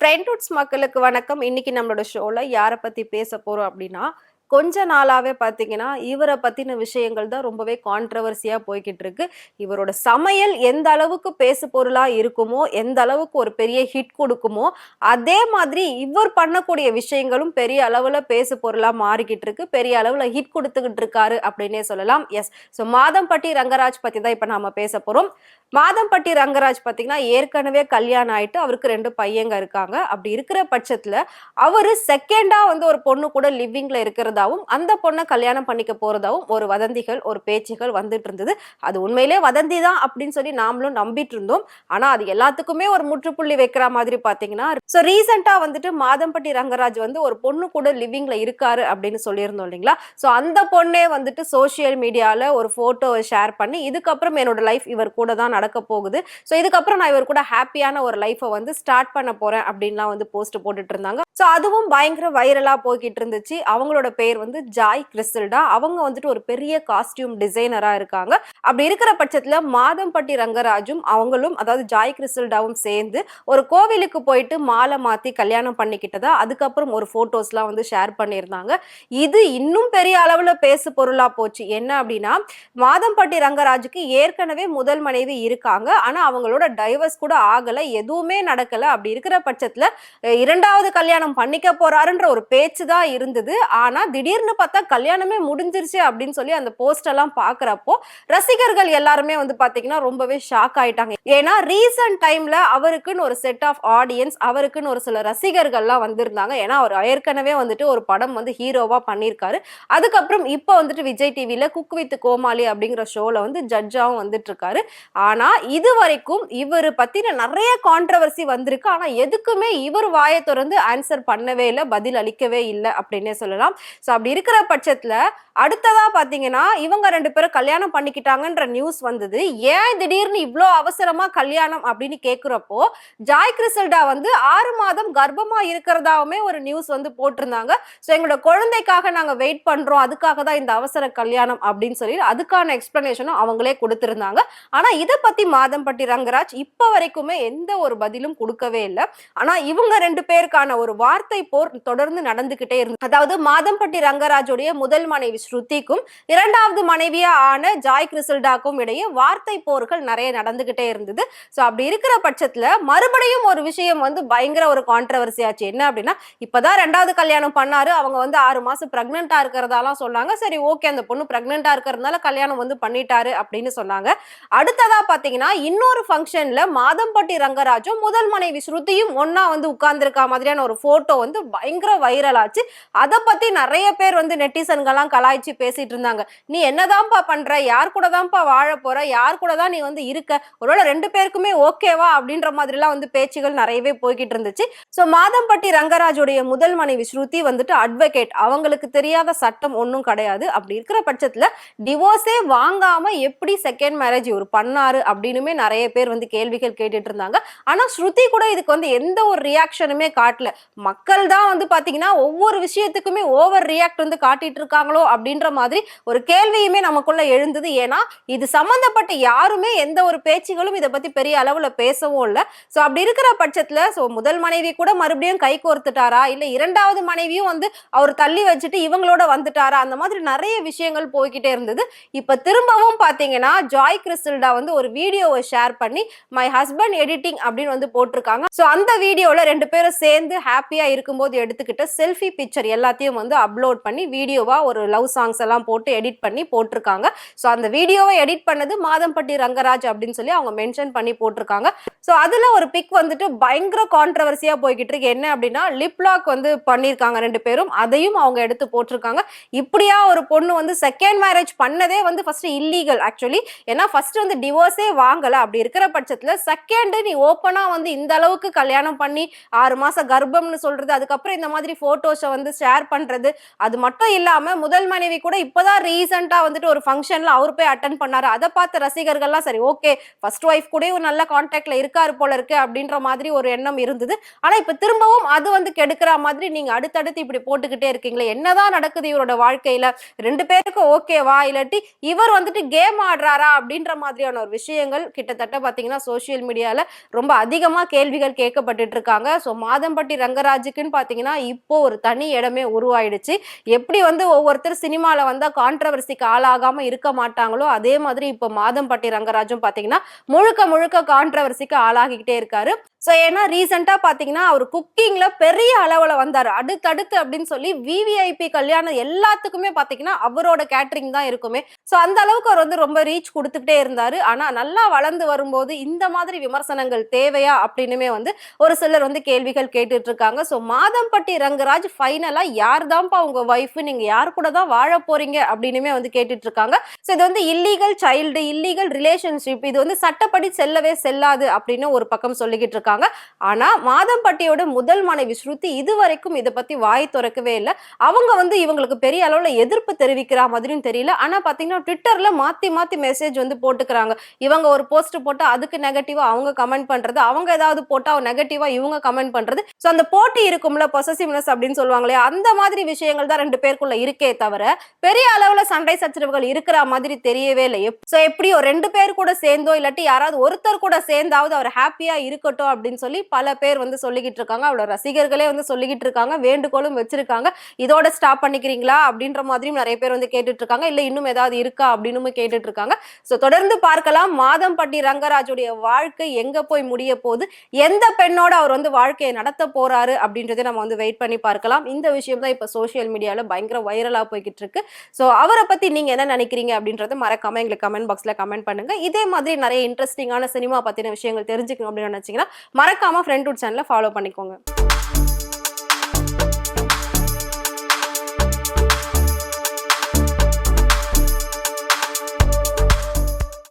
ஃப்ரெண்ட்வுட்ஸ் மக்களுக்கு வணக்கம். இன்னைக்கு நம்மளோட ஷோல யாரை பத்தி பேச போறோம் அப்படின்னா கொஞ்ச நாளாவே பார்த்தீங்கன்னா இவரை பத்தின விஷயங்கள் தான் ரொம்பவே கான்ட்ரவர்சியா போய்கிட்டு இருக்கு இவரோட சமையல் எந்த அளவுக்கு பேசு பொருளா இருக்குமோ எந்த அளவுக்கு ஒரு பெரிய ஹிட் கொடுக்குமோ அதே மாதிரி இவர் பண்ணக்கூடிய விஷயங்களும் பெரிய அளவுல பேசு பொருளா மாறிக்கிட்டு இருக்கு பெரிய அளவுல ஹிட் கொடுத்துக்கிட்டு இருக்காரு அப்படின்னே சொல்லலாம். எஸ் ஸோ மாதம்பட்டி ரங்கராஜ் பத்தி தான் இப்ப நாம பேச போறோம். மாதம்பட்டி ரங்கராஜ் பார்த்தீங்கன்னா ஏற்கனவே கல்யாணம் ஆயிட்டு அவருக்கு ரெண்டு பையங்க இருக்காங்க. அப்படி இருக்கிற பட்சத்துல அவரு செகண்டா வந்து ஒரு பொண்ணு கூட லிவிங்ல போறதாவும் அந்த பொண்ணை கல்யாணம் பண்ணிக்க போறதாவும் ஒரு வதந்திகள் ஒரு பேச்சுகள் வந்துட்டு இருந்தது. அது உண்மையிலே வதந்தி தான் அப்படின்னு சொல்லி நாமளும் நம்பிட்டு இருந்தோம். ஆனா அது எல்லாத்துக்குமே ஒரு முற்றுப்புள்ளி வைக்கிற மாதிரி பாத்தீங்கன்னா ஸோ ரீசெண்டா வந்துட்டு மாதம்பட்டி ரங்கராஜ் வந்து ஒரு பொண்ணு கூட லிவிங்ல இருக்காரு அப்படின்னு சொல்லியிருந்தோம் இல்லைங்களா? ஸோ அந்த பொண்ணே வந்துட்டு சோஷியல் மீடியால ஒரு போட்டோவை ஷேர் பண்ணி இதுக்கப்புறம் என்னோட லைஃப் இவர் கூட தான் நடக்க போகுது. ஸோ இதுக்கப்புறம் நான் இவர் கூட ஹாப்பியான ஒரு லைஃப்பை வந்து ஸ்டார்ட் பண்ண போறேன் அப்படின்லாம் வந்து போஸ்ட் போட்டுட்டு இருந்தாங்க. ஸோ அதுவும் பயங்கர வைரலா போய்கிட்டு இருந்துச்சு அவங்களோட பேர் வந்து ஜாய் கிறிஸ்டல்டா. அவங்க வந்துட்டு ஒரு பெரிய காஸ்டியூம் டிசைனரா இருக்காங்க. அப்படி இருக்கிற பட்சத்துல மாதம்பட்டி ரங்கராஜும் அவங்களும் அதாவது ஜாய் கிறிஸ்டல்டாவும் சேர்ந்து ஒரு கோவிலுக்கு போயிட்டு மாலை மாத்தி கல்யாணம் பண்ணிக்கிட்டதா அதுக்கப்புறம் ஒரு போட்டோஸ்லாம் வந்து ஷேர் பண்ணியிருந்தாங்க. இது இன்னும் பெரிய அளவுல பேசு பொருளா போச்சு. என்ன அப்படின்னா மாதம்பட்டி ரங்கராஜுக்கு ஏற்கனவே முதல் மனைவி இருக்காங்க. ஆனா அவங்களோட டைவர்ஸ் கூட ஆகல எதுவுமே நடக்கல. அப்படி இருக்கிற பட்சத்துல இரண்டாவது கல்யாணம் பண்ணிக்க போறாருன்ற ஒரு பேச்சு தான் இருந்தது. ஆனா திடீர்னு பார்த்தா கல்யாணமே முடிஞ்சிருச்சு அப்படின்னு சொல்லி அந்த போஸ்ட் எல்லாம் பாக்குறப்போ ரசிகர்கள் எல்லாருமே வந்து பாத்தீங்கன்னா ரொம்பவே ஷாக் ஆயிட்டாங்க. ஏன்னா ரீசன்ட் டைம்ல அவருக்குன்னு ஒரு செட் ஆஃப் ஆடியன்ஸ் அவருக்குன்னு ஒரு சில ரசிகர்கள்லாம் வந்திருந்தாங்க. ஏன்னா அவர் ஏற்கனவே வந்துட்டு ஒரு படம் வந்து ஹீரோவா பண்ணியிருக்காரு. அதுக்கப்புறம் இப்போ வந்துட்டு விஜய் டிவியில குக் வித் கோமாளி அப்படிங்கிற ஷோல வந்து ஜட்ஜாவும் வந்துட்டு இருக்காரு ஆனா இது வரைக்கும் இவர் பத்தின நிறைய கான்ட்ரவர்சி வந்திருக்கு. ஆனா எதுக்குமே இவர் வாயை திறந்து ஆன்சர் பண்ணவே இல்லை பதில் அளிக்கவே இல்லை அப்படின்னே சொல்லலாம். ஸோ அப்படி இருக்கிற பட்சத்துல அடுத்ததா பாத்தீங்கன்னா இவங்க ரெண்டு பேரும் கல்யாணம் பண்ணிக்கிட்டாங்கன்ற நியூஸ் வந்தது. ஏன் திடீர்னு இவ்வளோ அவசரமா கல்யாணம் அப்படின்னு கேட்குறப்போ ஜாய் கிறிசல்டா வந்து ஆறு மாதம் கர்ப்பமா இருக்கிறதாவுமே ஒரு நியூஸ் வந்து போட்டிருந்தாங்க. ஸோ எங்களோட குழந்தைக்காக நாங்கள் வெயிட் பண்றோம். அதுக்காக தான் இந்த அவசர கல்யாணம் அப்படின்னு சொல்லி அதுக்கான எக்ஸ்பிளனேஷனும் அவங்களே கொடுத்துருந்தாங்க. ஆனால் இதை பத்தி மாதம்பட்டி ரங்கராஜ் இப்போ வரைக்குமே எந்த ஒரு பதிலும் கொடுக்கவே இல்லை. ஆனால் இவங்க ரெண்டு பேருக்கான ஒரு வார்த்தை போர் தொடர்ந்து நடந்துகிட்டே இருந்தது அதாவது மாதம்பட்டி ரங்கராஜுடைய முதல் மனைவி ஸ்ருதிக்கும் இரண்டாவது மனைவியா ஆன ஜாய் கிறிசல்டாக்கும் இடையே வார்த்தை போர்கள் நிறைய நடந்துகிட்டே இருந்தது. ஸோ அப்படி இருக்கிற பட்சத்துல மறுபடியும் ஒரு விஷயம் வந்து பயங்கர ஒரு கான்ட்ரவர்சி ஆச்சு. என்ன அப்படின்னா இப்பதான் ரெண்டாவது கல்யாணம் பண்ணாரு. அவங்க வந்து ஆறு மாசம் பிரெக்னெண்டா இருக்கிறதாலாம் சொன்னாங்க. சரி ஓகே அந்த பொண்ணு பிரெக்னெண்டா இருக்கிறதுனால கல்யாணம் வந்து பண்ணிட்டாரு அப்படின்னு சொன்னாங்க. அடுத்ததா பாத்தீங்கன்னா இன்னொரு ஃபங்க்ஷன்ல மாதம்பட்டி ரங்கராஜும் முதல் மனைவி ஸ்ருதியும் ஒன்னா வந்து உட்கார்ந்துருக்கா மாதிரியான ஒரு போட்டோ வந்து பயங்கர வைரல் ஆச்சு. அதை பத்தி நிறைய பேர் வந்து நெட்டிசன்கள்லாம் கலாய்ச்சி பேசிட்டு இருந்தாங்க. நீ என்னதான்ப்பா பண்ற? யார் கூட தான்ப்பா வாழ போற? யார் கூட தான் நீ வந்து இருக்க? ஒருவேளை ரெண்டு பேருக்குமே ஓகேவா அப்படின்ற மாதிரிலாம் வந்து பேச்சுகள் நிறையவே போய்கிட்டு இருந்துச்சு. ஸோ மாதம்பட்டி ரங்கராஜுடைய முதல் மனைவி ஸ்ருதி வந்துட்டு அட்வொகேட் அவங்களுக்கு தெரியாத சட்டம் ஒன்றும் கிடையாது. அப்படி இருக்கிற பட்சத்தில் டிவோர்ஸே வாங்காம எப்படி செகண்ட் மேரேஜ் இவர் பண்ணாரு அப்படின்னுமே நிறைய பேர் வந்து கேள்விகள் கேட்டுட்டு இருந்தாங்க. ஆனால் ஸ்ருதி கூட இதுக்கு வந்து எந்த ஒரு ரியாக்ஷனுமே காட்டல. மக்கள் தான் வந்து பார்த்தீங்கன்னா ஒவ்வொரு விஷயத்துக்குமே ஓவர் ரியாக்ட் வந்து காட்டிட்டு இருக்காங்களோ அப்படின்ற மாதிரி ஒரு கேள்வியுமே நமக்குள்ள எழுந்தது. ஏன்னா இது சம்மந்தப்பட்ட யாருமே எந்த ஒரு பேச்சுகளும் இதை பத்தி பெரிய அளவுல பேசவும் இல்லை. ஸோ அப்படி இருக்கிற பட்சத்தில் ஸோ முதல் மனைவி கூட மறுபடியும் கை கோர்த்துட்டாரா? இல்லை இரண்டாவது மனைவியும் வந்து அவர் தள்ளி வச்சுட்டு இவங்களோட வந்துட்டாரா? அந்த மாதிரி நிறைய விஷயங்கள் போய்கிட்டே இருந்தது. இப்போ திரும்பவும் பார்த்தீங்கன்னா ஜாய் கிறிஸ்டல்டா வந்து ஒரு வீடியோவை ஷேர் பண்ணி மை ஹஸ்பண்ட் எடிட்டிங் அப்படின்னு வந்து போட்டிருக்காங்க. ஸோ அந்த வீடியோவில் ரெண்டு பேரும் சேர்ந்து ஹாப்பி ஹாப்பியா இருக்கும்போது எடுத்துக்கிட்ட செல்ஃபி பிக்சர் எல்லாத்தையும் வந்து அப்லோட் பண்ணி வீடியோவா ஒரு லவ் சாங்ஸ் எல்லாம் போட்டு எடிட் பண்ணி போட்டிருக்காங்க. ஸோ அந்த வீடியோவை எடிட் பண்ணது மாதம்பட்டி ரங்கராஜ் அப்படின்னு சொல்லி அவங்க மென்ஷன் பண்ணி போட்டிருக்காங்க. ஸோ அதுல ஒரு பிக் வந்துட்டு பயங்கர கான்ட்ரவர்சியா போய்கிட்டு இருக்கு. என்ன அப்படின்னா லிப்லாக் வந்து பண்ணியிருக்காங்க ரெண்டு பேரும். அதையும் அவங்க எடுத்து போட்டிருக்காங்க. இப்படியா ஒரு பொண்ணு வந்து செகண்ட் மேரேஜ் பண்ணதே வந்து ஃபர்ஸ்ட் இல்லீகல் ஆக்சுவலி ஏன்னா ஃபர்ஸ்ட் வந்து டிவோர்ஸே வாங்கல. அப்படி இருக்கிற பட்சத்தில் செகண்ட் நீ ஓப்பனாக வந்து இந்த அளவுக்கு கல்யாணம் பண்ணி ஆறு மாசம் கர்ப்பம்னு சொல்றது அதுக்கப்புறம் இந்த மாதிரி போட்டோஸை வந்து ஷேர் பண்றது அது மட்டும் இல்லாம முதல் மனைவி கூட இப்பதான் ரீசெண்டா வந்துட்டு ஒரு ஃபங்க்ஷன்ல அவர் போய் அட்டன் பண்ணாரு. அதை பார்த்த ரசிகர்கள்லாம் சரி ஓகே ஃபர்ஸ்ட் ஒய்ஃப் கூட ஒரு நல்ல கான்டாக்ட்ல இருக்காரு போல இருக்கு அப்படின்ற மாதிரி ஒரு எண்ணம் இருந்தது. ஆனா இப்ப திரும்பவும் அது வந்து கெடுக்கிற மாதிரி நீங்க அடுத்தடுத்து இப்படி போட்டுக்கிட்டே இருக்கீங்களே என்னதான் நடக்குது இவரோட வாழ்க்கையில? ரெண்டு பேருக்கும் ஓகேவா இல்லாட்டி இவர் வந்துட்டு கேம் ஆடுறாரா? அப்படின்ற மாதிரியான ஒரு விஷயங்கள் கிட்டத்தட்ட பாத்தீங்கன்னா சோசியல் மீடியால ரொம்ப அதிகமா கேள்விகள் கேட்கப்பட்டுட்டு இருக்காங்க. ஸோ மாதம்பட்டி ராஜுக்குன்னு பார்த்தீங்கன்னா இப்போ ஒரு தனி இடமே உருவாயிடுச்சு. எப்படி வந்து ஒவ்வொருத்தர் சினிமாவில் வந்தால் கான்ட்ரவர்சிக்கு ஆளாகாம இருக்க மாட்டாங்களோ அதே மாதிரி இப்போ மாதம்பட்டி ரங்கராஜும் பார்த்தீங்கன்னா முழுக்க முழுக்க கான்ட்ரவர்சிக்கு ஆளாகிக்கிட்டே இருக்காரு. ஸோ ஏன்னா ரீசெண்டாக பார்த்தீங்கன்னா அவர் குக்கிங்கில் பெரிய அளவில் வந்தார். அடுத்தடுத்து அப்படின்னு சொல்லி விவிஐபி கல்யாணம் எல்லாத்துக்குமே பார்த்தீங்கன்னா அவரோட கேட்ரிங் தான் இருக்குமே. ஸோ அந்த அளவுக்கு அவர் வந்து ரொம்ப ரீச் கொடுத்துக்கிட்டே இருந்தார். ஆனால் நல்லா வளர்ந்து வரும்போது இந்த மாதிரி விமர்சனங்கள் தேவையா அப்படின்னுமே வந்து ஒரு சிலர் வந்து கேள்விகள் கேட்டுட்டு இருக்காங்க ஸோ மாதம்பட்டி ரங்கராஜ் ஃபைனலாக யார் தான்ப்பா உங்கள் ஒய்ஃபு நீங்கள் யார் கூட தான் வாழ போறீங்க? அப்படின்னுமே வந்து கேட்டுட்டு இருக்காங்க ஸோ இது வந்து இல்லீகல் சைல்டு இல்லீகல் ரிலேஷன்ஷிப் இது வந்து சட்டப்படி செல்லவே செல்லாது அப்படின்னு ஒரு பக்கம் சொல்லிக்கிட்டு இருக்காங்க ஆனா மாதம்பட்டியோட முதல் மனைவி ஸ்ருதி இதுவரைக்கும் இதை பத்தி வாய் திறக்கவே இல்லை. அவங்க வந்து இவங்களுக்கு பெரிய அளவுல எதிர்ப்பு தெரிவிக்கிற மாதிரியும் தெரியல. ஆனா பாத்தீங்கன்னா ட்விட்டர்ல மாத்தி மாத்தி மெசேஜ் வந்து போட்டுக்கிறாங்க. இவங்க ஒரு போஸ்ட் போட்டா அதுக்கு நெகட்டிவா அவங்க கமெண்ட் பண்றது. அவங்க ஏதாவது போட்டா நெகட்டிவா இவங்க கமெண்ட் பண்றது. ஸோ அந்த போட்டி இருக்கும்ல பொசசிவ்னஸ் அப்படின்னு சொல்லுவாங்களே அந்த மாதிரி விஷயங்கள் தான் ரெண்டு பேருக்குள்ள இருக்கே தவிர பெரிய அளவுல சண்டை சச்சரவுகள் இருக்கிற மாதிரி தெரியவே இல்லை. ஸோ எப்படியோ ரெண்டு பேர் கூட சேர்ந்தோ இல்லாட்டி யாராவது ஒருத்தர் கூட சேர்ந்தாவது அவர் ஹாப்பியா இருக்கட்டும் அப்படின்னு சொல்லி பல பேர் வந்து சொல்லிக்கிட்டு இருக்காங்க. அவளோட ரசிகர்களே வந்து சொல்லிக்கிட்டு இருக்காங்க. வேண்டுகோளும் வச்சிருக்காங்க. இதோட ஸ்டாப் பண்ணிக்கிறீங்களா? அப்படின்ற மாதிரியும் நிறைய பேர் வந்து கேட்டுட்டு இருக்காங்க. இல்ல இன்னும் ஏதாவது இருக்கா? அப்படின்னு கேட்டுட்டு இருக்காங்க. ஸோ தொடர்ந்து பார்க்கலாம். மாதம்பட்டி ரங்கராஜுடைய வாழ்க்கை எங்க போய் முடிய போகுது? எந்த பெண்ணோட அவர் வந்து வாழ்க்கையை நடத்த போறாரு? அப்படின்றத நம்ம வந்து வெயிட் பண்ணி பார்க்கலாம். இந்த விஷயம் தான் இப்போ சோஷியல் மீடியால பயங்கர வைரலா போய்கிட்டு இருக்கு. ஸோ அவரை பத்தி நீங்க என்ன நினைக்கிறீங்க? அப்படின்றத மறக்காம எங்களுக்கு கமெண்ட் பாக்ஸ்ல கமெண்ட் பண்ணுங்க. இதே மாதிரி நிறைய இன்ட்ரெஸ்டிங்கான சினிமா பத்தின விஷயங்கள் தெரிஞ்சுக்கணும் அப்படின்னு நினைச்சீங்கன்னா மறக்காமல் ஃப்ரெண்ட் சேனலை ஃபாலோ பண்ணிக்கோங்க.